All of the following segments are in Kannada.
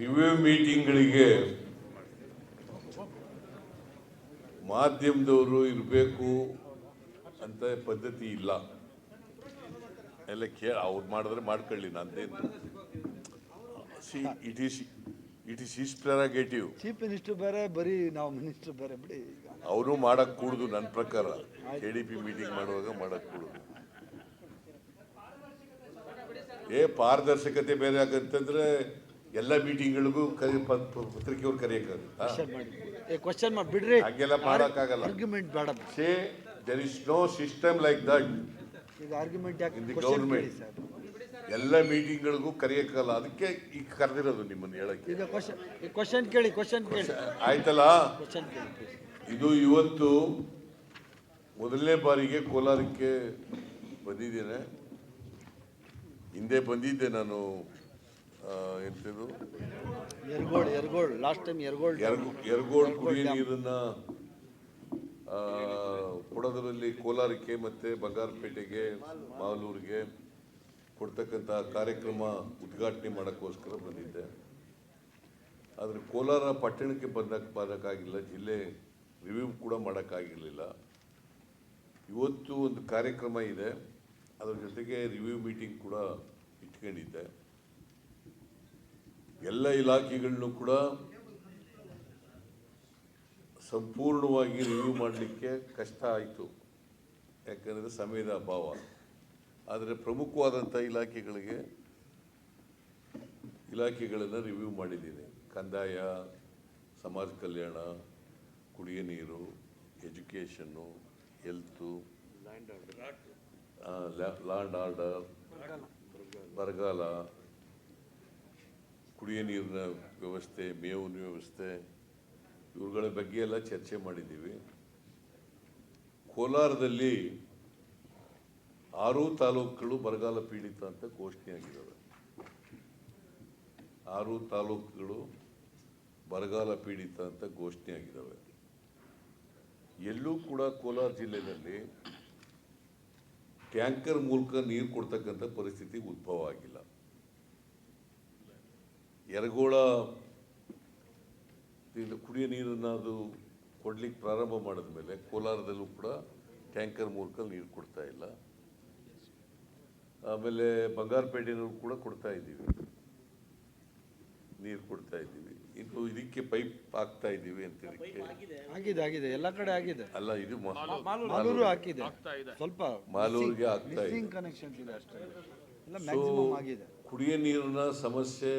ರಿವ್ಯೂ ಮೀಟಿಂಗ್ಗಳಿಗೆ ಮಾಧ್ಯಮದವರು ಇರಬೇಕು ಅಂತ ಪದ್ಧತಿ ಇಲ್ಲ. ಎಲ್ಲ ಕೇಳ ಅವ್ರು ಮಾಡಿದ್ರೆ ಮಾಡ್ಕೊಳ್ಳಿ ನಂದೇನು see it is it is is prerogative chief minister ಬೇರೆ ಬರೀ ನಾವು ಮಿನಿಸ್ಟರ್ ಬೇರೆ ಬಿಡಿ ಅವರು ಮಾಡಕ್ ಕೂಡುದು ನನ್ನ ಪ್ರಕಾರ. ಕೆ ಡಿ ಪಿ ಮೀಟಿಂಗ್ ಮಾಡುವಾಗ ಮಾಡಕ್ ಕೂಡುದು. ಏ ಪಾರದರ್ಶಕತೆ ಬೇರೆ ಆಗಂತಂದ್ರೆ ಎಲ್ಲ ಮೀಟಿಂಗ್ಗಳಿಗೂ ಕರಿ ಪತ್ರಿಕೆಯವ್ರು ಕರೆಯಕ್ಕಾಗುತ್ತಾ ಕ್ವಶನ್ ಮಾಡಿ. ಬಿಡ್ರಿ. ಹಾಗೆಲ್ಲ ಮಾಡಕ್ಕಾಗಲ್ಲ. ಆರ್ಗ್ಯುಮೆಂಟ್ ಬೇಡ say there is no system like that ಈಗ ಆರ್ಗ್ಯುಮೆಂಟ್ ಯಾಕೆ? ಸರ್. ಎಲ್ಲ ಮೀಟಿಂಗ್ಗಳಿಗೂ ಕರೆಯಕ್ಕಾಗಲ್ಲ. ಅದಕ್ಕೆ ಈಗ ಕರೆದಿರೋದು ನಿಮ್ಮನ್ನು ಹೇಳಕ್ಕೆ. ಈಗ ಕ್ವಶನ್ ಕೇಳಿ ಕ್ವಶನ್ ಕೇಳಿ. ಆಯ್ತಲ್ಲ? ಕ್ವಶನ್ ಕೇಳಿ ಇದು ಇವತ್ತು ಮೊದಲನೇ ಬಾರಿಗೆ ಕೋಲಾರಕ್ಕೆ ಬಂದಿದ್ದೇನೆ. ಹಿಂದೆ ಬಂದಿದ್ದೆ ನಾನು ಆ, ಎಂಥದ್ದು? ಯರ್ಗೋಳ್ ಯರ್ಗೋಳ್ ಲಾಸ್ಟ್ ಟೈಮ್ ಯರ್ಗೋಳ್ ಎರಗು ಎರಗೋಡ್ ಕುಡಿಯ ನೀರನ್ನ ಕೊಡೋದರಲ್ಲಿ ಕೋಲಾರಕ್ಕೆ ಮತ್ತೆ ಬಂಗಾರಪೇಟೆಗೆ ಮಾಲೂರಿಗೆ ಕೊಡ್ತಕ್ಕಂಥ ಕಾರ್ಯಕ್ರಮ ಉದ್ಘಾಟನೆ ಮಾಡೋಕ್ಕೋಸ್ಕರ ಬಂದಿದ್ದೆ. ಆದರೆ ಕೋಲಾರ ಪಟ್ಟಣಕ್ಕೆ ಬಂದಕ್ಕೆ ಬರೋಕ್ಕಾಗಿಲ್ಲ ಜಿಲ್ಲೆ ರಿವ್ಯೂ ಕೂಡ ಮಾಡೋಕ್ಕಾಗಿರಲಿಲ್ಲ. ಇವತ್ತು ಒಂದು ಕಾರ್ಯಕ್ರಮ ಇದೆ ಅದರ ಜೊತೆಗೆ ರಿವ್ಯೂ ಮೀಟಿಂಗ್ ಕೂಡ ಇಟ್ಕೊಂಡಿದ್ದೆ. ಎಲ್ಲ ಇಲಾಖೆಗಳನ್ನು ಕೂಡ ಸಂಪೂರ್ಣವಾಗಿ ರಿವ್ಯೂ ಮಾಡಲಿಕ್ಕೆ ಕಷ್ಟ ಆಯಿತು. ಯಾಕಂದರೆ ಸಮಯದ ಅಭಾವ. ಆದರೆ ಪ್ರಮುಖವಾದಂಥ ಇಲಾಖೆಗಳಿಗೆ ಇಲಾಖೆಗಳನ್ನು ರಿವ್ಯೂ ಮಾಡಿದ್ದೀನಿ. ಕಂದಾಯ ಸಮಾಜ ಕಲ್ಯಾಣ ಕುಡಿಯ ನೀರು ಎಜುಕೇಷನ್ನು ಹೆಲ್ತು ಲ್ಯಾಂಡ್ ಆರ್ಡರ್ ಬರಗಾಲ. ಕುಡಿಯ ನೀರಿನ ವ್ಯವಸ್ಥೆ ಮೇವಿನ ವ್ಯವಸ್ಥೆ ಇವುಗಳ ಬಗ್ಗೆ ಎಲ್ಲ ಚರ್ಚೆ ಮಾಡಿದ್ದೀವಿ. ಕೋಲಾರದಲ್ಲಿ ಆರು ತಾಲೂಕುಗಳು ಬರಗಾಲ ಪೀಡಿತ ಅಂತ ಘೋಷಣೆಯಾಗಿದ್ದಾವೆ ಆರು ತಾಲೂಕುಗಳು ಬರಗಾಲ ಪೀಡಿತ ಅಂತ ಘೋಷಣೆಯಾಗಿದ್ದಾವೆ ಎಲ್ಲೂ ಕೂಡ ಕೋಲಾರ ಜಿಲ್ಲೆಯಲ್ಲಿ ಟ್ಯಾಂಕರ್ ಮೂಲಕ ನೀರು ಕೊಡ್ತಕ್ಕಂಥ ಪರಿಸ್ಥಿತಿ ಉದ್ಭವ ಆಗಿಲ್ಲ. ಯರಗೋಳ ಇದು ಕುಡಿಯೋ ನೀರನ್ನು ಅದು ಕೊಡ್ಲಿಕ್ಕೆ ಪ್ರಾರಂಭ ಮಾಡಿದ ಮೇಲೆ ಕೋಲಾರದಲ್ಲೂ ಕೂಡ ಟ್ಯಾಂಕರ್ ಮೂಲಕ ನೀರು ಕೊಡ್ತಾ ಇಲ್ಲ. ಆಮೇಲೆ ಬಂಗಾರಪೇಟೆನೂ ಕೂಡ ಕೊಡ್ತಾ ಇದ್ದೀವಿ. ನೀರು ಕೊಡ್ತಾ ಇದ್ದೀವಿ. ಇನ್ನು ಇದಕ್ಕೆ ಪೈಪ್ ಹಾಕ್ತಾ ಇದ್ದೀವಿ ಅಂತ ಆಗಿದೆ ಆಗಿದೆ ಎಲ್ಲ ಕಡೆ ಆಗಿದೆ. ಅಲ್ಲ ಇದು ಮಾಲೂರು. ಹಾಕಿದೆ. ಸ್ವಲ್ಪ ಮಾಲೂರಿಗೆ ಆಗ್ತಾ ಇದೆ. ಕನೆಕ್ಷನ್ ಇದೆ ಅಷ್ಟೇ. ಎಲ್ಲ ಮ್ಯಾಕ್ಸಿಮಮ್ ಆಗಿದೆ. ಕುಡಿಯ ನೀರಿನ ಸಮಸ್ಯೆ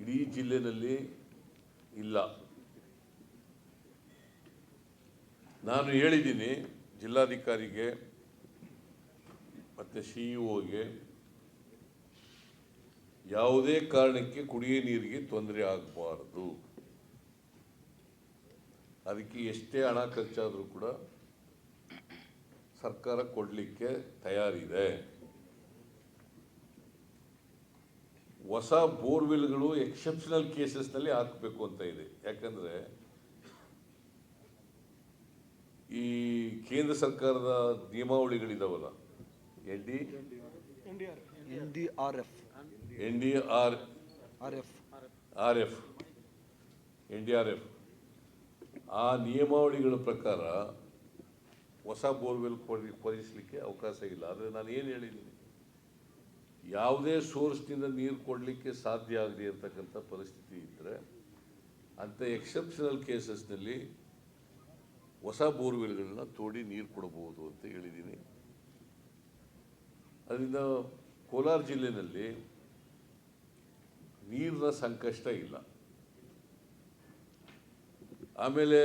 ಇಡೀ ಜಿಲ್ಲೆಯಲ್ಲಿ ಇಲ್ಲ. ನಾನು ಹೇಳಿದ್ದೀನಿ ಜಿಲ್ಲಾಧಿಕಾರಿಗೆ, ಮತ್ತು ಸಿ ಇಒಗೆ ಯಾವುದೇ ಕಾರಣಕ್ಕೆ ಕುಡಿಯೋ ನೀರಿಗೆ ತೊಂದರೆ ಆಗಬಾರ್ದು. ಅದಕ್ಕೆ ಎಷ್ಟೇ ಹಣ ಖರ್ಚಾದರೂ ಕೂಡ ಸರ್ಕಾರ ಕೊಡಲಿಕ್ಕೆ ತಯಾರಿದೆ. ಹೊಸ ಬೋರ್ವೆಲ್ಗಳು ಎಕ್ಸೆಪ್ಷನಲ್ ಕೇಸಸ್ನಲ್ಲಿ ಹಾಕಬೇಕು ಅಂತ ಇದೆ. ಯಾಕಂದರೆ ಈ ಕೇಂದ್ರ ಸರ್ಕಾರದ ನಿಯಮಾವಳಿಗಳಿದಾವಲ್ಲ? N D? N D R F. N D R R F. R F. N D R F. ಆ ನಿಯಮಾವಳಿಗಳ ಪ್ರಕಾರ ಹೊಸ ಬೋರ್ವೆಲ್ ಕೊಡಿಸ್ಲಿಕ್ಕೆ ಅವಕಾಶ ಇಲ್ಲ. ಆದರೆ ನಾನು ಏನು ಹೇಳಿದ್ದೀನಿ? ಯಾವುದೇ ಸೋರ್ಸ್ನಿಂದ ನೀರು ಕೊಡಲಿಕ್ಕೆ ಸಾಧ್ಯ ಆಗಲಿ ಅಂತಕ್ಕಂಥ ಪರಿಸ್ಥಿತಿ ಇದ್ದರೆ ಅಂಥ ಎಕ್ಸೆಪ್ಷನಲ್ ಕೇಸಸ್ನಲ್ಲಿ ಹೊಸ ಬೋರ್ವೆಲ್ಗಳನ್ನ ತೋಡಿ ನೀರು ಕೊಡಬಹುದು ಅಂತ ಹೇಳಿದ್ದೀನಿ. ಅದರಿಂದ ಕೋಲಾರ ಜಿಲ್ಲೆಯಲ್ಲಿ ನೀರಿನ ಸಂಕಷ್ಟ ಇಲ್ಲ. ಆಮೇಲೆ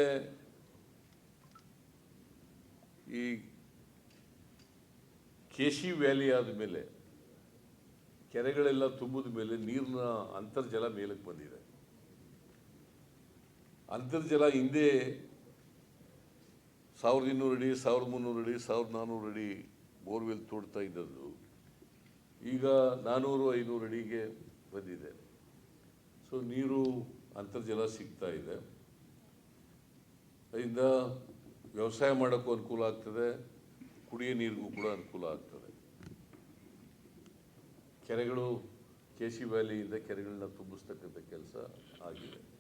ಈ ಕೇಶಿ ವ್ಯಾಲಿ ಆದಮೇಲೆ ಕೆರೆಗಳೆಲ್ಲ ತುಂಬಿದ ಮೇಲೆ ನೀರಿನ ಅಂತರ್ಜಲ ಮೇಲಕ್ಕೆ ಬಂದಿದೆ. ಅಂತರ್ಜಲ ಹಿಂದೆ ಸಾವಿರದ ಇನ್ನೂರು ಅಡಿ, ಸಾವಿರದ ಮುನ್ನೂರು ಅಡಿ, ಸಾವಿರದ ನಾನ್ನೂರು ಅಡಿ ಬೋರ್ವೆಲ್ ತೋಡ್ತಾ ಇದ್ದದ್ದು. ಈಗ ನಾನ್ನೂರು ಐನೂರು ಅಡಿಗೆ ಬಂದಿದೆ. ಸೊ ನೀರು, ಅಂತರ್ಜಲ ಸಿಗ್ತಾ ಇದೆ. ಅದರಿಂದ ವ್ಯವಸಾಯ ಮಾಡೋಕ್ಕೂ ಅನುಕೂಲ ಆಗ್ತದೆ, ಕುಡಿಯೋ ನೀರಿಗೂ ಕೂಡ ಅನುಕೂಲ ಆಗ್ತದೆ. ಕೆರೆಗಳು ಕೆ ಸಿ ವ್ಯಾಲಿಯಿಂದ ಕೆರೆಗಳನ್ನ ತುಂಬಿಸ್ತಕ್ಕಂಥ ಕೆಲಸ ಆಗಿದೆ.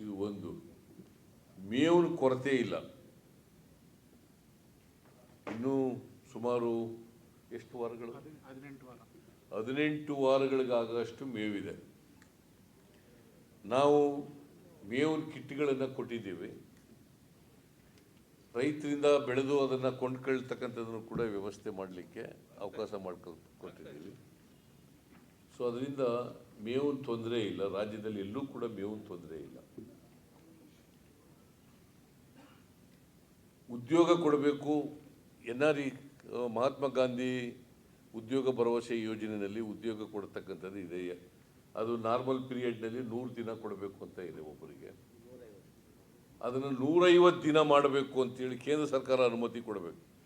ಇದು ಒಂದು. ಮೇವಿನ ಕೊರತೆ ಇಲ್ಲ. ಇನ್ನೂ ಸುಮಾರು ಎಷ್ಟು ವಾರಗಳು? ಹದಿನೆಂಟು ವಾರ. ಹದಿನೆಂಟು ವಾರಗಳಿಗಾಗಷ್ಟು ಮೇವಿದೆ. ನಾವು ಮೇವಿನ ಕಿಟ್ಗಳನ್ನು ಕೊಟ್ಟಿದ್ದೀವಿ. ರೈತರಿಂದ ಬೆಳೆದು ಅದನ್ನು ಕೊಂಡ್ಕೊಳ್ತಕ್ಕಂಥದ್ದನ್ನು ಕೂಡ ವ್ಯವಸ್ಥೆ ಮಾಡಲಿಕ್ಕೆ ಅವಕಾಶ ಕೊಟ್ಟಿದ್ದೀವಿ. ಸೊ ಅದರಿಂದ ಮೇವಿನ ತೊಂದರೆ ಇಲ್ಲ. ರಾಜ್ಯದಲ್ಲಿ ಎಲ್ಲೂ ಕೂಡ ಮೇವಿನ ತೊಂದರೆ ಇಲ್ಲ. ಉದ್ಯೋಗ ಕೊಡಬೇಕು. N R E Mahatma Gandhi ಉದ್ಯೋಗ ಭರವಸೆ ಯೋಜನೆಯಲ್ಲಿ ಉದ್ಯೋಗ ಕೊಡ್ತಕ್ಕಂಥದ್ದು ಇದೆ ಅದು ನಾರ್ಮಲ್ ಪೀರಿಯಡ್ನಲ್ಲಿ ನೂರು ದಿನ ಕೊಡಬೇಕು ಅಂತ ಇದೆ ಒಬ್ಬರಿಗೆ. ಅದನ್ನು ನೂರೈವತ್ತು ದಿನ ಮಾಡಬೇಕು ಅಂತೇಳಿ ಕೇಂದ್ರ ಸರ್ಕಾರ ಅನುಮತಿ ಕೊಡಬೇಕು.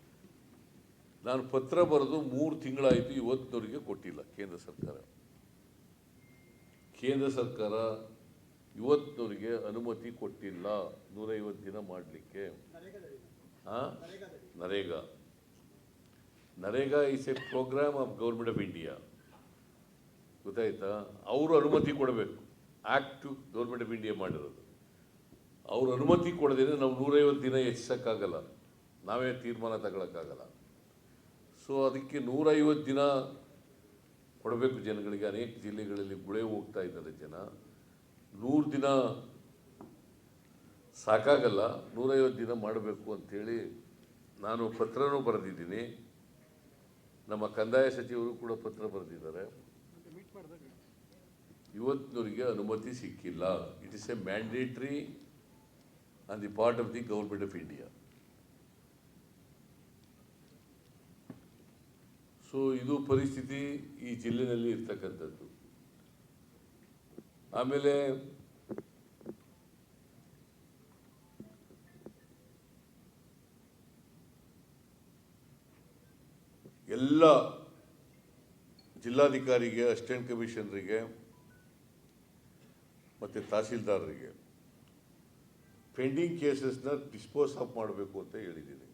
ನಾನು ಪತ್ರ ಬರೆದು ಮೂರು ತಿಂಗಳಾಯಿತು ಇವತ್ತಿನವರಿಗೆ ಕೊಟ್ಟಿಲ್ಲ ಕೇಂದ್ರ ಸರ್ಕಾರ. ಕೇಂದ್ರ ಸರ್ಕಾರ ಇವತ್ತಿನವರಿಗೆ ಅನುಮತಿ ಕೊಟ್ಟಿಲ್ಲ. ನೂರೈವತ್ತು ದಿನ ಮಾಡಲಿಕ್ಕೆ. ಹಾಂ? NREGA. NREGA is a program of government of India ಗೊತ್ತಾಯ್ತಾ? ಅವರು ಅನುಮತಿ ಕೊಡಬೇಕು. ಆ್ಯಕ್ಟ್ ಗೌರ್ಮೆಂಟ್ ಆಫ್ ಇಂಡಿಯಾ ಮಾಡಿರೋದು. ಅವ್ರು ಅನುಮತಿ ಕೊಡದೇನೆ ನಾವು ನೂರೈವತ್ತು ದಿನ ಹೆಚ್ಚಿಸೋಕ್ಕಾಗಲ್ಲ. ನಾವೇ ತೀರ್ಮಾನ ತಗೊಳಕ್ಕಾಗಲ್ಲ. ಸೊ ಅದಕ್ಕೆ ನೂರೈವತ್ತು ದಿನ ಕೊಡಬೇಕು ಜನಗಳಿಗೆ. ಅನೇಕ ಜಿಲ್ಲೆಗಳಲ್ಲಿ ಗುಳೆ ಹೋಗ್ತಾ ಇದ್ದಾರೆ ಜನ. ನೂರು ದಿನ ಸಾಕಾಗಲ್ಲ. ನೂರೈವತ್ತು ದಿನ ಮಾಡಬೇಕು ಅಂಥೇಳಿ ನಾನು ಪತ್ರನೂ ಬರೆದಿದ್ದೀನಿ. ನಮ್ಮ ಕಂದಾಯ ಸಚಿವರು ಕೂಡ ಪತ್ರ ಬರೆದಿದ್ದಾರೆ. ಇವತ್ತಿನವರಿಗೆ ಅನುಮತಿ ಸಿಕ್ಕಿಲ್ಲ. It is a mandatory on the part of the government of India so ಇದು ಪರಿಸ್ಥಿತಿ ಈ ಜಿಲ್ಲೆಯಲ್ಲಿ ಇರ್ತಕ್ಕಂಥದ್ದು. ಆಮೇಲೆ, ಎಲ್ಲ ಜಿಲ್ಲಾಧಿಕಾರಿಗೆ, ಅಸಿಸ್ಟೆಂಟ್ ಕಮಿಷನರಿಗೆ, ಮತ್ತು ತಹಸೀಲ್ದಾರರಿಗೆ ಪೆಂಡಿಂಗ್ ಕೇಸಸ್ನ ಡಿಸ್ಪೋಸ್ ಆಫ್ ಮಾಡಬೇಕು ಅಂತ ಹೇಳಿದ್ದೀನಿ.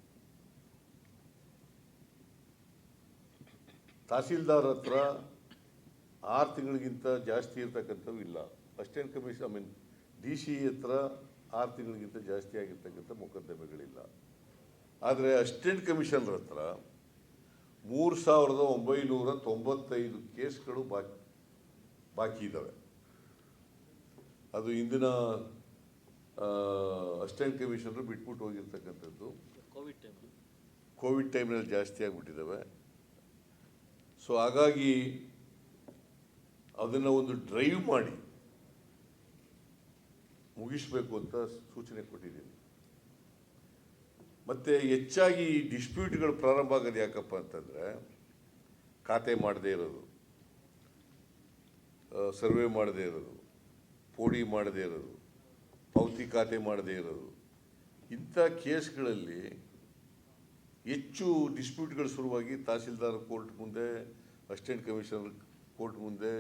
ತಹಸೀಲ್ದಾರ್ ಹತ್ರ ಆರು ತಿಂಗಳಿಗಿಂತ ಜಾಸ್ತಿ ಇರ್ತಕ್ಕಂಥವು ಇಲ್ಲ. Assistant commission I mean D C ಹತ್ರ ಆರು ತಿಂಗಳಿಗಿಂತ ಜಾಸ್ತಿ ಆಗಿರ್ತಕ್ಕಂಥ ಮೊಕದ್ದಮೆಗಳಿಲ್ಲ. ಆದರೆ ಅಸ್ಟೆಂಟ್ ಕಮಿಷನರ್ ಹತ್ರ ಮೂರು ಸಾವಿರದ ಒಂಬೈನೂರ ತೊಂಬತ್ತೈದು ಕೇಸ್ಗಳು ಬಾಕಿ ಬಾಕಿ ಇದ್ದಾವೆ ಅದು ಇಂದಿನ ಅಸಿಸ್ಟೆಂಟ್ ಕಮಿಷನರು ಬಿಟ್ಬಿಟ್ಟು ಹೋಗಿರ್ತಕ್ಕಂಥದ್ದು. ಕೋವಿಡ್ ಟೈಮ್ ಕೋವಿಡ್ ಟೈಮ್ನಲ್ಲಿ ಜಾಸ್ತಿ ಆಗಿಬಿಟ್ಟಿದ್ದಾವೆ ಸೊ ಹಾಗಾಗಿ ಅದನ್ನು ಒಂದು ಡ್ರೈವ್ ಮಾಡಿ ಮುಗಿಸ್ಬೇಕು ಅಂತ ಸೂಚನೆ ಕೊಟ್ಟಿದ್ದೀನಿ. ಮತ್ತು ಹೆಚ್ಚಾಗಿ ಈ ಡಿಸ್ಪ್ಯೂಟ್ಗಳು ಪ್ರಾರಂಭ ಆಗೋದು ಯಾಕಪ್ಪ ಅಂತಂದರೆ ಖಾತೆ ಮಾಡದೇ ಇರೋದು ಸರ್ವೆ ಮಾಡದೇ ಇರೋದು ಪೋಡಿ ಮಾಡದೇ ಇರೋದು ಪಾವತಿ ಖಾತೆ ಮಾಡದೇ ಇರೋದು. ಇಂಥ ಕೇಸ್ಗಳಲ್ಲಿ ಹೆಚ್ಚು ಡಿಸ್ಪ್ಯೂಟ್ಗಳು ಶುರುವಾಗಿ ತಹಸೀಲ್ದಾರ್ ಕೋರ್ಟ್ ಮುಂದೆ ಅಸಿಸ್ಟೆಂಟ್ ಕಮಿಷನರ್ ಕೋರ್ಟ್ ಮುಂದೆ,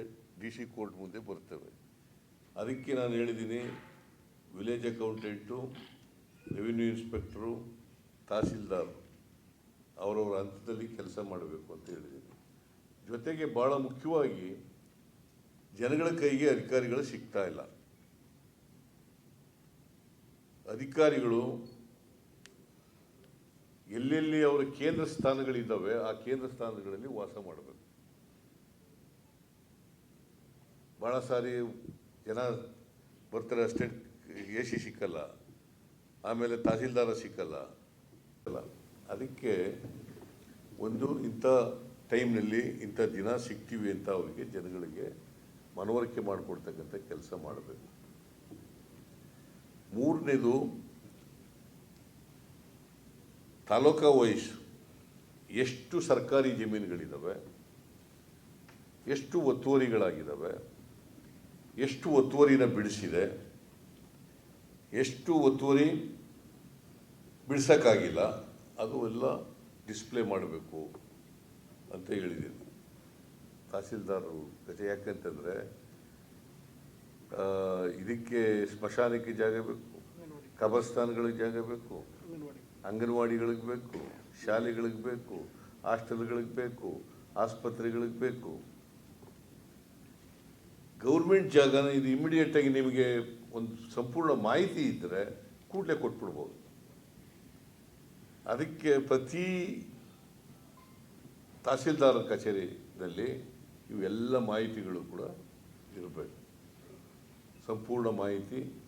ಡಿ ಸಿ ಕೋರ್ಟ್ ಮುಂದೆ ಬರ್ತವೆ. ಅದಕ್ಕೆ ನಾನು ಹೇಳಿದ್ದೀನಿ, village accountant, revenue inspector, tahsildar ಅವರವರ ಹಂತದಲ್ಲಿ ಕೆಲಸ ಮಾಡಬೇಕು ಅಂತ ಹೇಳಿದ್ದೀನಿ. ಜೊತೆಗೆ ಭಾಳ ಮುಖ್ಯವಾಗಿ ಜನಗಳ ಕೈಗೆ ಅಧಿಕಾರಿಗಳು ಸಿಗ್ತಾ ಇಲ್ಲ. ಅಧಿಕಾರಿಗಳು ಎಲ್ಲೆಲ್ಲಿ ಅವರ ಕೇಂದ್ರ ಸ್ಥಾನಗಳಿದ್ದಾವೆ, ಆ ಕೇಂದ್ರ ಸ್ಥಾನಗಳಲ್ಲಿ ವಾಸ ಮಾಡಬೇಕು. ಭಾಳ ಸಾರಿ ಜನ ಬರ್ತಾರೆ, ಅಷ್ಟೇ ಎ ಸಿ ಸಿಕ್ಕಲ್ಲ, ಆಮೇಲೆ ತಹಸೀಲ್ದಾರ ಸಿಕ್ಕಲ್ಲ. ಅಲ್ಲ ಅದಕ್ಕೆ ಒಂದು ಇಂಥ ಟೈಮ್ನಲ್ಲಿ ಇಂಥ ದಿನ ಸಿಗ್ತೀವಿ ಅಂತ ಅವರಿಗೆ ಜನಗಳಿಗೆ ಮನವರಿಕೆ ಮಾಡಿಕೊಡ್ತಕ್ಕಂಥ ಕೆಲಸ ಮಾಡಬೇಕು. ಮೂರನೇದು ತಾಲೂಕಾ ವೈಸ್ ಎಷ್ಟು ಸರ್ಕಾರಿ ಜಮೀನುಗಳಿದ್ದಾವೆ ಎಷ್ಟು ಒತ್ತುವರಿಗಳಾಗಿದ್ದಾವೆ ಎಷ್ಟು ಒತ್ತುವರಿನ ಬಿಡಿಸಿದೆ, ಎಷ್ಟು ಒತ್ತುವರಿ ಬಿಡಿಸೋಕ್ಕಾಗಿಲ್ಲ, ಅದು ಎಲ್ಲ ಡಿಸ್ಪ್ಲೇ ಮಾಡಬೇಕು ಅಂತ ಹೇಳಿದ್ದೀನಿ. ತಹಸೀಲ್ದಾರರು ಜೊತೆ ಯಾಕಂತಂದರೆ ಇದಕ್ಕೆ ಸ್ಮಶಾನಕ್ಕೆ ಜಾಗ ಬೇಕು. ಕಬರ್ಸ್ತಾನ್ಗಳಿಗೆ ಜಾಗ ಬೇಕು. ಅಂಗನವಾಡಿಗಳಿಗೆ ಬೇಕು. ಶಾಲೆಗಳಿಗೆ ಬೇಕು. ಹಾಸ್ಟೆಲ್ಗಳಿಗೆ ಬೇಕು. ಆಸ್ಪತ್ರೆಗಳಿಗೆ ಬೇಕು. ಗೌರ್ಮೆಂಟ್ ಜಾಗನ ಇದು ಇಮಿಡಿಯೇಟಾಗಿ ನಿಮಗೆ ಒಂದು ಸಂಪೂರ್ಣ ಮಾಹಿತಿ ಇದ್ದರೆ ಕೂಡಲೇ ಕೊಟ್ಬಿಡ್ಬೋದು. ಅದಕ್ಕೆ ಪ್ರತಿ ತಹಸೀಲ್ದಾರ್ ಕಚೇರಿನಲ್ಲಿ ಇವೆಲ್ಲ ಮಾಹಿತಿಗಳು ಕೂಡ ಇರಬೇಕು. ಸಂಪೂರ್ಣ ಮಾಹಿತಿ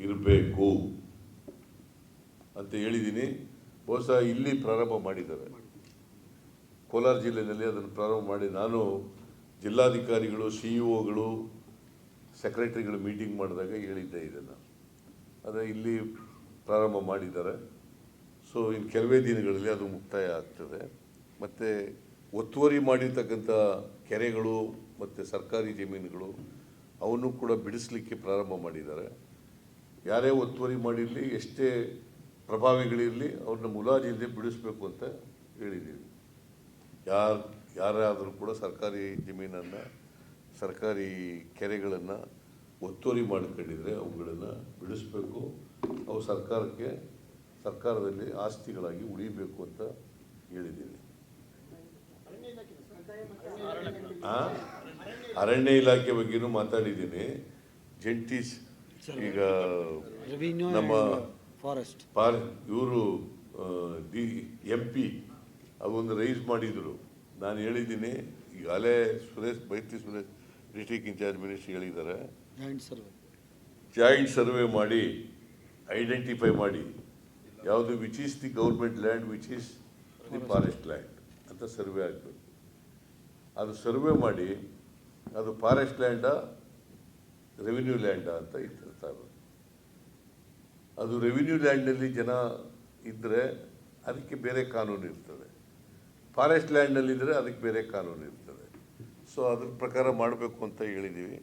ಇರಬೇಕು ಅಂತ ಹೇಳಿದ್ದೀನಿ ಬಹುಶಃ ಇಲ್ಲಿ ಪ್ರಾರಂಭ ಮಾಡಿದ್ದಾರೆ. ಕೋಲಾರ ಜಿಲ್ಲೆಯಲ್ಲಿ ಅದನ್ನು ಪ್ರಾರಂಭ ಮಾಡಿ ನಾನು ಜಿಲ್ಲಾಧಿಕಾರಿಗಳು, ಸಿ ಇ ಒಗಳು, ಸೆಕ್ರೆಟರಿಗಳು ಮೀಟಿಂಗ್ ಮಾಡಿದಾಗ ಹೇಳಿದ್ದೆ ಇದನ್ನು. ಅದೇ ಇಲ್ಲಿ ಪ್ರಾರಂಭ ಮಾಡಿದ್ದಾರೆ. ಸೊ, ಇನ್ನು ಕೆಲವೇ ದಿನಗಳಲ್ಲಿ ಅದು ಮುಕ್ತಾಯ ಆಗ್ತದೆ. ಮತ್ತು ಒತ್ತುವರಿ ಮಾಡಿರ್ತಕ್ಕಂಥ ಕೆರೆಗಳು ಮತ್ತು ಸರ್ಕಾರಿ ಜಮೀನುಗಳು ಅವನ್ನು ಕೂಡ ಬಿಡಿಸಲಿಕ್ಕೆ ಪ್ರಾರಂಭ ಮಾಡಿದ್ದಾರೆ. ಯಾರೇ ಒತ್ತುವರಿ ಮಾಡಿರಲಿ, ಎಷ್ಟೇ ಪ್ರಭಾವಿಗಳಿರಲಿ, ಅವ್ರನ್ನ ಮುಲಾಜಿಲ್ಲದೆ ಬಿಡಿಸ್ಬೇಕು ಅಂತ ಹೇಳಿದ್ದೀವಿ. ಯಾರು ಯಾರಾದರೂ ಕೂಡ ಸರ್ಕಾರಿ ಜಮೀನನ್ನು, ಸರ್ಕಾರಿ ಕೆರೆಗಳನ್ನು ಒತ್ತುವರಿ ಮಾಡ್ಕೊಂಡಿದ್ರೆ ಅವುಗಳನ್ನು ಬಿಡಿಸ್ಬೇಕು. ಅವು ಸರ್ಕಾರಕ್ಕೆ, ಸರ್ಕಾರದಲ್ಲಿ ಆಸ್ತಿಗಳಾಗಿ ಉಳಿಬೇಕು ಅಂತ ಹೇಳಿದ್ದೀನಿ? ಅರಣ್ಯ ಇಲಾಖೆ ಬಗ್ಗೆನೂ ಮಾತಾಡಿದ್ದೀನಿ. ಜಂಟಿ ಈಗ ನಮ್ಮ ಫಾರೆಸ್ಟ್. ಫಾರ್ ಇವರು ಡಿ ಎಂ ಪಿ ಅವೊಂದು ರೈಸ್ ಮಾಡಿದರು. ನಾನು ಹೇಳಿದ್ದೀನಿ ಈಗಾಗಲೇ Suresh Byathi Suresh district in charge ministry ಹೇಳಿದ್ದಾರೆ. ಜಾಯಿಂಟ್ ಸರ್ವೆ ಮಾಡಿ ಐಡೆಂಟಿಫೈ ಮಾಡಿ. ಯಾವುದು which is the government land which is the forest land ಅಂತ ಸರ್ವೆ ಆಗಬೇಕು. ಅದು ಸರ್ವೆ ಮಾಡಿ ಅದು ಫಾರೆಸ್ಟ್ ಲ್ಯಾಂಡಾ, ರೆವಿನ್ಯೂ ಲ್ಯಾಂಡಾ ಅಂತ ಇರ್ತಾರೆ ಅದು ರೆವಿನ್ಯೂ ಲ್ಯಾಂಡ್ನಲ್ಲಿ ಜನ ಇದ್ದರೆ ಅದಕ್ಕೆ ಬೇರೆ ಕಾನೂನು ಇರ್ತದೆ. ಫಾರೆಸ್ಟ್ ಲ್ಯಾಂಡ್ನಲ್ಲಿದ್ದರೆ ಅದಕ್ಕೆ ಬೇರೆ ಕಾನೂನು ಇರ್ತದೆ. ಸೊ ಅದ್ರ ಪ್ರಕಾರ ಮಾಡಬೇಕು ಅಂತ ಹೇಳಿದ್ದೀವಿ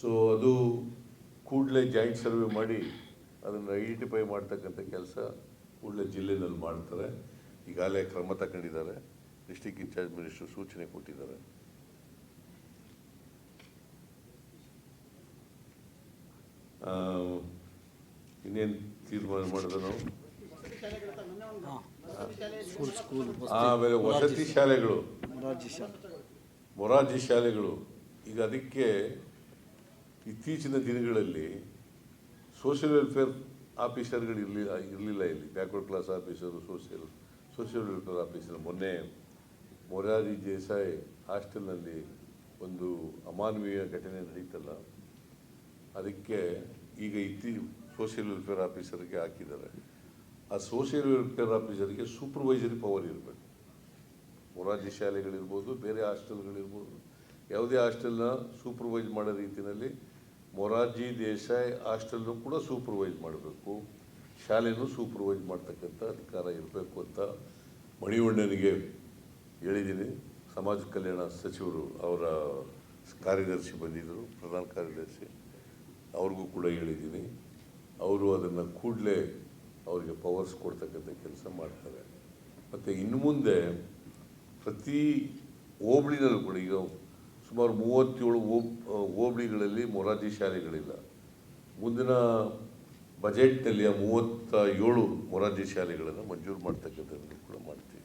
ಸೊ ಅದು ಕೂಡಲೇ ಜಾಯಿಂಟ್ ಸರ್ವೆ ಮಾಡಿ ಅದನ್ನು ಐಡೆಂಟಿಫೈ ಮಾಡ್ತಕ್ಕಂಥ ಕೆಲಸ ಕೂಡಲೇ ಜಿಲ್ಲೆನಲ್ಲಿ ಮಾಡ್ತಾರೆ. ಈಗಾಗಲೇ ಕ್ರಮ ತಗೊಂಡಿದ್ದಾರೆ. ಡಿಸ್ಟಿಕ್ ಇನ್ಚಾರ್ಜ್ ಮಿನಿಸ್ಟರ್ ಸೂಚನೆ ಕೊಟ್ಟಿದ್ದಾರೆ. ಇನ್ನೇನು ತೀರ್ಮಾನ ಮಾಡಿದ್ರು ನಾವು? ಆಮೇಲೆ ವಸತಿ ಶಾಲೆಗಳು. ಮೊರಾರ್ಜಿ ಮೊರಾರ್ಜಿ ಶಾಲೆಗಳು. ಈಗ ಅದಕ್ಕೆ ಇತ್ತೀಚಿನ ದಿನಗಳಲ್ಲಿ ಸೋಷಿಯಲ್ ವೆಲ್ಫೇರ್ ಆಫೀಸರ್ಗಳು ಇರಲಿಲ್ಲ ಇರಲಿಲ್ಲ ಇಲ್ಲಿ. Backward class officer, social social welfare officer. ಮೊನ್ನೆ ಮೊರಾರಿ ದೇಸಾಯಿ ಹಾಸ್ಟೆಲ್ನಲ್ಲಿ ಒಂದು ಅಮಾನವೀಯ ಘಟನೆ ನಡೀತಲ್ಲ. ಅದಕ್ಕೆ ಈಗ ಇತ್ತಿ ಸೋಷಿಯಲ್ ವೆಲ್ಫೇರ್ ಆಫೀಸರ್ಗೆ ಹಾಕಿದ್ದಾರೆ. ಆ ಸೋಷಿಯಲ್ ವೆಲ್ಫೇರ್ ಆಫೀಸರ್ಗೆ ಸೂಪರ್ವೈಸರಿ ಪವರ್ ಇರಬೇಕು. ಮೊರಾರ್ಜಿ ಶಾಲೆಗಳಿರ್ಬೋದು, ಬೇರೆ ಹಾಸ್ಟೆಲ್ಗಳಿರ್ಬೋದು. ಯಾವುದೇ ಹಾಸ್ಟೆಲ್ನ ಸೂಪರ್ವೈಸ್ ಮಾಡೋ ರೀತಿಯಲ್ಲಿ ಮೊರಾರ್ಜಿ ದೇಸಾಯಿ ಹಾಸ್ಟೆಲ್ನು ಕೂಡ ಸೂಪರ್ವೈಸ್ ಮಾಡಬೇಕು. ಶಾಲೆನೂ ಸೂಪರ್ವೈಸ್ ಮಾಡ್ತಕ್ಕಂಥ ಅಧಿಕಾರ ಇರಬೇಕು ಅಂತ ಮಣಿವಣ್ಣನಿಗೆ ಹೇಳಿದ್ದೀನಿ. ಸಮಾಜ ಕಲ್ಯಾಣ ಸಚಿವರು ಅವರ ಕಾರ್ಯದರ್ಶಿ ಬಂದಿದ್ದರು, ಪ್ರಧಾನ ಕಾರ್ಯದರ್ಶಿ. ಅವ್ರಿಗೂ ಕೂಡ ಹೇಳಿದ್ದೀನಿ. ಅವರು ಅದನ್ನು ಕೂಡಲೇ ಅವರಿಗೆ ಪವರ್ಸ್ ಕೊಡ್ತಕ್ಕಂಥ ಕೆಲಸ ಮಾಡ್ತಾರೆ. ಮತ್ತು ಇನ್ನು ಮುಂದೆ ಪ್ರತಿ ಹೋಬಳಿನಲ್ಲೂ ಕೂಡ ಈಗ ಸುಮಾರು ಮೂವತ್ತೇಳು ಓಬ್ ಹೋಬಳಿಗಳಲ್ಲಿ ಮೊರಾರ್ಜಿ ಶಾಲೆಗಳಿಲ್ಲ. ಮುಂದಿನ ಬಜೆಟ್ನಲ್ಲಿ ಆ ಮೂವತ್ತ ಏಳು ಮೊರಾರ್ಜಿ ಶಾಲೆಗಳನ್ನು ಮಂಜೂರು ಮಾಡ್ತಕ್ಕಂಥದ್ದನ್ನು ಕೂಡ ಮಾಡ್ತೀವಿ.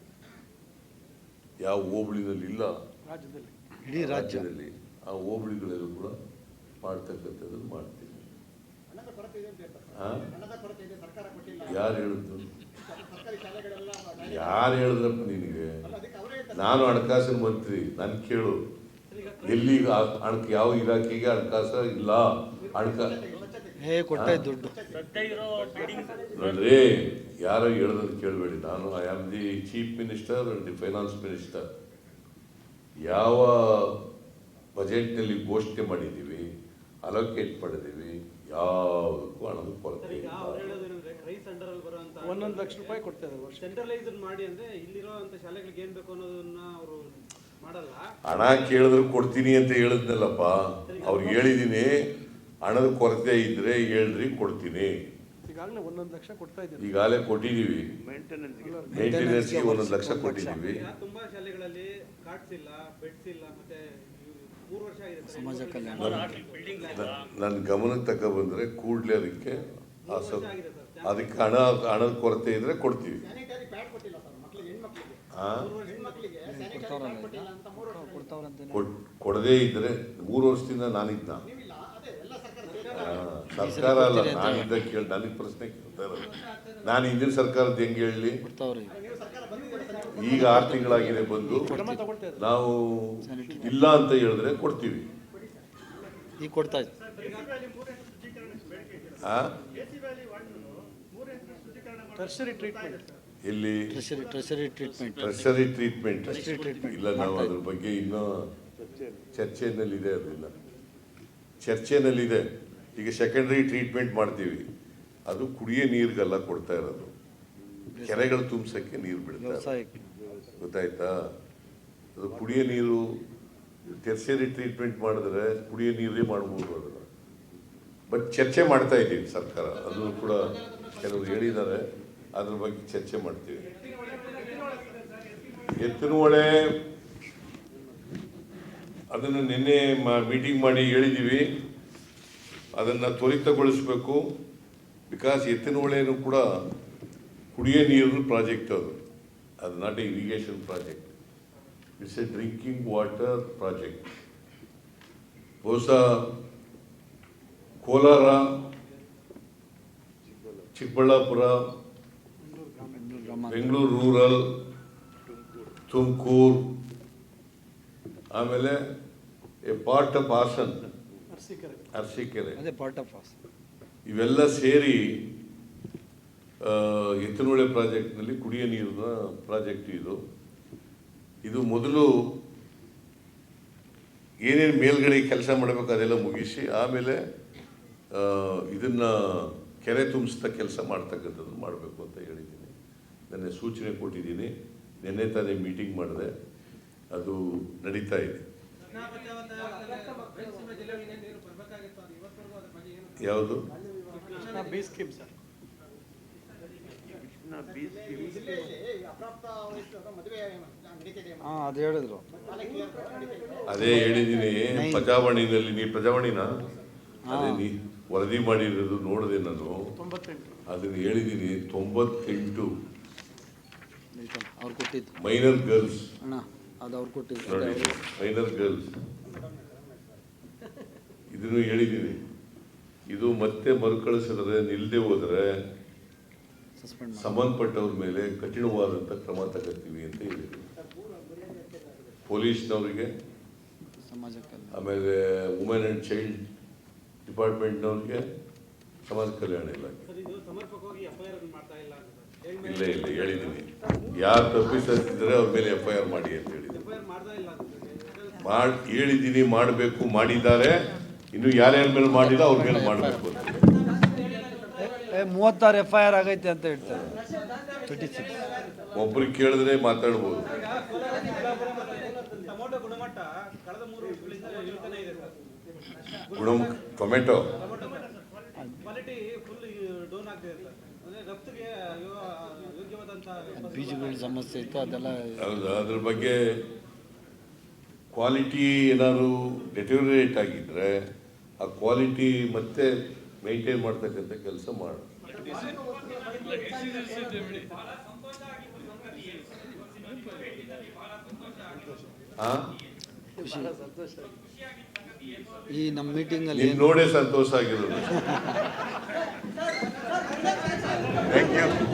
ಯಾವ ಹೋಬಳಿನಲ್ಲಿ ಇಲ್ಲ ರಾಜ್ಯದಲ್ಲಿ. ಇಡೀ ರಾಜ್ಯದಲ್ಲಿ ಆ ಹೋಬಳಿಗಳಲ್ಲೂ ಕೂಡ ಮಾಡ್ತಕ್ಕಂಥದ್ದನ್ನು ಮಾಡ್ತೀವಿ? ಯಾರು ಹೇಳಿದ್ದು ಯಾರು ಹೇಳಿದ್ರಪ್ಪ ನಿನಗೆ? ನಾನು ಹಣಕಾಸಿನ ಮಂತ್ರಿ ನಾನು ಕೇಳು. ಎಲ್ಲಿ ಆ- ಹಣಕ ಯಾವ ಇಲಾಖೆಗೆ ಹಣಕಾಸ ಇಲ್ಲ? ಹಣಕಾಸು ಹೇ ಕೊಟ್ಟೆ ದುಡ್ಡು. ನೋಡ್ರಿ ಯಾರೋ ಹೇಳೋದನ್ನು ಕೇಳಬೇಡಿ. ನಾನು I am the chief minister and the finance minister ಯಾವ ಬಜೆಟ್ನಲ್ಲಿ ಘೋಷಣೆ ಮಾಡಿದ್ದೀವಿ ಅಲೋಕೇಟ್ ಮಾಡಿದ್ದೀವಿ ಯಾವುದಕ್ಕೂ ಹಣದ ಕೊರತೆ ಈಗ ಇಲ್ಲ ಅವ್ರು ಹೇಳೋದೇನಂದ್ರೆ ರೈಸ್ ಅಂಡರ್ ಅಲ್ಲಿ ಬರುವಂತ ಒಂದೊಂದು ಲಕ್ಷ ರೂಪಾಯಿ ಕೊಡ್ತಾರೆ ಸೆಂಟ್ರಲೈಸ್ಡ್ ಮಾಡಿ ಅಂದ್ರೆ ಇಲ್ಲಿರೋ ಅಂತ ಶಾಲೆಗಳಿಗೆ ಏನ್ ಬೇಕು ಅನ್ನೋದನ್ನ ಅವರು ಮಾಡಲ್ಲ. ಹಣ ಕೇಳಿದ್ರು ಕೊಡ್ತೀನಿ ಅಂತ ಹೇಳಿದ್ನಲ್ಲಪ್ಪ. ಅವ್ರಿಗೆ ಹೇಳಿದೀನಿ ಹಣದ ಕೊರತೆ ಇದ್ರೆ ಹೇಳ್ರಿ ಕೊಡ್ತೀನಿ. ಈಗಾಗಲೇ ಒಂದೊಂದು ಲಕ್ಷ ಕೊಡ್ತಾ ಇದ್ದಾರೆ. ಈಗಾಗಲೇ ಕೊಟ್ಟಿದ್ದೀವಿ ಮೇಂಟೆನೆನ್ಸ್ಗೆ ಒಂದೊಂದು ಲಕ್ಷ ಕೊಟ್ಟಿದ್ದೀವಿ ತುಂಬಾ ಶಾಲೆಗಳಲ್ಲಿ ಕಾರ್ಡ್ಸ್ ಇಲ್ಲ ಬೆಡ್ಸ್ ಇಲ್ಲ ಮತ್ತೆ ಸಮಾಜ ಕಲ್ಯಾಣ. ನನ್ನ ಗಮನಕ್ಕೆ ತಕ್ಕ ಬಂದರೆ ಕೂಡಲೇ ಅದಕ್ಕೆ ಅದಕ್ಕೆ ಹಣ ಹಣದ ಕೊರತೆ ಇದ್ರೆ ಕೊಡ್ತೀವಿ. ಕೊಡದೇ ಇದ್ರೆ ಮೂರು ವರ್ಷದಿಂದ ನಾನಿದ್ದ. ಸರ್ಕಾರ ಅಲ್ಲ. ನಾನಿದ್ದ ಕೇಳಿ ನನಗೆ ಪ್ರಶ್ನೆ ಕೇಳ್ತಾ ಇರೋದು. ನಾನು ಹಿಂದಿನ ಸರ್ಕಾರದ ಹೆಂಗೆ ಹೇಳಲಿ? ಕೊಡ್ತಾವ್ರಿ ಈಗ ಆರು ತಿಂಗಳಾಗಿದೆ ಬಂದು. ನಾವು ಇಲ್ಲ ಅಂತ ಹೇಳಿದ್ರೆ ಕೊಡ್ತೀವಿ. ಈಗ ಕೊಡ್ತಾ ಇಲ್ಲಿ ಟ್ರೆಷರಿ ಟ್ರೆಷರಿ ಟ್ರೀಟ್ಮೆಂಟ್. ಇಲ್ಲ ನಾವು ಅದ್ರ ಬಗ್ಗೆ ಇನ್ನೂ ಚರ್ಚೆನಲ್ಲಿದೆ ಅದಿಲ್ಲ. ಚರ್ಚೆನಲ್ಲಿದೆ ಈಗ ಸೆಕೆಂಡರಿ ಟ್ರೀಟ್ಮೆಂಟ್ ಮಾಡ್ತೀವಿ. ಅದು ಕುಡಿಯೋ ನೀರಿಗೆಲ್ಲ ಕೊಡ್ತಾ ಇರೋದು. ಕೆರೆಗಳು ತುಂಬಿಸಕ್ಕೆ ನೀರು ಬಿಡ್ತಾರೆ ಗೊತ್ತಾಯ್ತಾ? ಅದು ಕುಡಿಯೋ ನೀರು ಟೆರ್ಸರಿ ಟ್ರೀಟ್ಮೆಂಟ್ ಮಾಡಿದ್ರೆ ಕುಡಿಯೋ ನೀರೇ ಮಾಡ್ಬೋದು ಅದನ್ನು. ಬಟ್ ಚರ್ಚೆ ಮಾಡ್ತಾ ಇದ್ದೀವಿ ಸರ್ಕಾರ. ಅದು ಕೂಡ ಕೆಲವರು ಹೇಳಿದ್ದಾರೆ. ಅದ್ರ ಬಗ್ಗೆ ಚರ್ಚೆ ಮಾಡ್ತೀವಿ. ಎತ್ತಿನ ಹೊಳೆ ಅದನ್ನು ನಿನ್ನೆ ಮೀಟಿಂಗ್ ಮಾಡಿ ಹೇಳಿದ್ದೀವಿ. ಅದನ್ನು ತ್ವರಿತಗೊಳಿಸಬೇಕು. ಬಿಕಾಸ್ ಎತ್ತಿನ ಹೊಳೆನೂ ಕೂಡ ಕುಡಿಯೋ ನೀರಿನ ಪ್ರಾಜೆಕ್ಟ್ ಅದು. ಅದು not a irrigation project it's a drinking water project ಬಹುಶಃ ಕೋಲಾರ ಚಿಕ್ಕಬಳ್ಳಾಪುರ ಬೆಂಗಳೂರು ರೂರಲ್ ತುಮಕೂರು ಆಮೇಲೆ a part of Hassan Arsikere ಇವೆಲ್ಲ ಸೇರಿ ಆ, ಎತ್ತಿನಹೊಳೆ ಪ್ರಾಜೆಕ್ಟ್ನಲ್ಲಿ ಕುಡಿಯ ನೀರಿನ ಪ್ರಾಜೆಕ್ಟ್ ಇದು. ಇದು ಮೊದಲು ಏನೇನು ಮೇಲ್ಗಡೆ ಕೆಲಸ ಮಾಡಬೇಕು ಅದೆಲ್ಲ ಮುಗಿಸಿ ಆಮೇಲೆ ಇದನ್ನು ಕೆರೆ ತುಂಬಿಸ್ತಾ ಕೆಲಸ ಮಾಡ್ತಕ್ಕಂಥದ್ದು ಮಾಡಬೇಕು ಅಂತ ಹೇಳಿದ್ದೀನಿ. ನನ್ನ ಸೂಚನೆ ಕೊಟ್ಟಿದ್ದೀನಿ. ನಿನ್ನೆ ತಾನೇ ಮೀಟಿಂಗ್ ಮಾಡಿದೆ. ಅದು ನಡೀತಾ ಇದೆ. ಕೃಷ್ಣಾ ಮತ್ತೆ ಒಂದು ಬೆಳ್ಸೀಮೆ ಜಿಲ್ಲೆಗಳಿಗೆ ನೀರು ಬರ್ಬೇಕಾಗಿತ್ತು ಅದು ಇವತ್ತವರೆಗೂ ಅದ್ರ ಬಗ್ಗೆ ಏನು ಯಾವುದು ಹಾಂ ಅದು ಹೇಳಿದ್ರು. ಅದೇ ಹೇಳಿದ್ದೀನಿ ಪ್ರಜಾವಾಣಿನಲ್ಲಿ ನೀ ಪ್ರಜಾವಾಣಿನ? ಅದೇ ನೀ ವರದಿ ಮಾಡಿರೋದು ನೋಡಿದೆ ನಾನು. ತೊಂಬತ್ತೆಂಟು. ಅದನ್ನು ಹೇಳಿದ್ದೀನಿ ತೊಂಬತ್ತೆಂಟು. ಅವ್ರು ಕೊಟ್ಟಿದ್ದು. ಮೈನರ್ ಗರ್ಲ್ಸ್ ಅಣ್ಣ ಅದು ಅವ್ರು ಕೊಟ್ಟಿದ್ದು. ನೋಡಿ ಮೈನರ್ ಗರ್ಲ್ಸ್ ಇದನ್ನು ಹೇಳಿದ್ದೀನಿ. ಇದು ಮತ್ತೆ ಮರುಕಳಿಸಿದ್ರೆ ನಿಲ್ಲದೆ ಹೋದರೆ ಸಂಬಂಧಪಟ್ಟವ್ರ ಮೇಲೆ ಕಠಿಣವಾದಂಥ ಕ್ರಮ ತಗೋತೀವಿ ಅಂತ ಹೇಳಿದ್ರು. ಪೊಲೀಸ್ನವರಿಗೆ ಆಮೇಲೆ ವುಮೆನ್ ಆ್ಯಂಡ್ ಚೈಲ್ಡ್ ಡಿಪಾರ್ಟ್ಮೆಂಟ್ನವ್ರಿಗೆ ಸಮಾಜ ಕಲ್ಯಾಣ ಇಲಾಖೆ. ಸರ್ ಇದು ಸಮರ್ಪಕವಾಗಿ ಎಫ್ ಮಾಡ್ತಾ ಇಲ್ಲ ಇಲ್ಲ ಇಲ್ಲ ಹೇಳಿದ್ದೀನಿ. ಯಾರು ತಪ್ಪಿಸಿದ್ರೆ ಅವ್ರ ಮೇಲೆ ಎಫ್ ಐ ಆರ್ ಮಾಡಿ ಅಂತ ಹೇಳಿದ್ದೀನಿ ಮಾಡಿ ಹೇಳಿದ್ದೀನಿ ಮಾಡಬೇಕು ಮಾಡಿದ್ದಾರೆ. ಇನ್ನು ಯಾರ್ಯಾರ ಮೇಲೆ ಮಾಡಿಲ್ಲ ಅವ್ರ ಮೇಲೆ ಮಾಡಬೇಕು ಅಂತ. ಮೂವತ್ತಾರು ಎಫ್ ಐ ಆರ್ ಆಗೈತೆ ಅಂತ ಹೇಳ್ತಾರೆ. ಒಬ್ರು ಸಿಕ್ಸ್ ಒಬ್ರಿಗೆ ಕೇಳಿದ್ರೆ ಮಾತಾಡ್ಬೋದು. ಟೊಮೊಟೊ ಗುಣಮಟ್ಟ ಕಳೆದ ಮೂರು ವರ್ಷಗಳಿಂದ ಇಳಿತಾನೆ ಇದೆ ಸರ್. ಗುಣಮುಖ ಟೊಮೆಟೊ. ಕ್ವಾಲಿಟಿ ಫುಲ್ ಡೌನ್ ಆಗ್ತಿದೆ ಅಂದ್ರೆ ರಫ್ತಿಗೆ ಯೋ- ಬೀಜಗಳ ಸಮಸ್ಯೆ ಇತ್ತು ಅದೆಲ್ಲ ಹೌದಾ ಅದ್ರ ಬಗ್ಗೆ ಕ್ವಾಲಿಟಿ ಏನಾದ್ರು ಡೆಟೋರಿಯೇಟ್ ಆಗಿದ್ರೆ ಆ ಕ್ವಾಲಿಟಿ ಮತ್ತೆ ಮೇಂಟೈನ್ ಮಾಡ್ತಕ್ಕಂಥ ಕೆಲಸ ಮಾಡ. ಹಾ ಈ ನಮ್ಮ ಮೀಟಿಂಗಲ್ಲಿ ಅಲ್ಲಿ ನೋಡೇ ಸಂತೋಷ ಆಗಿರೋದು. Thank you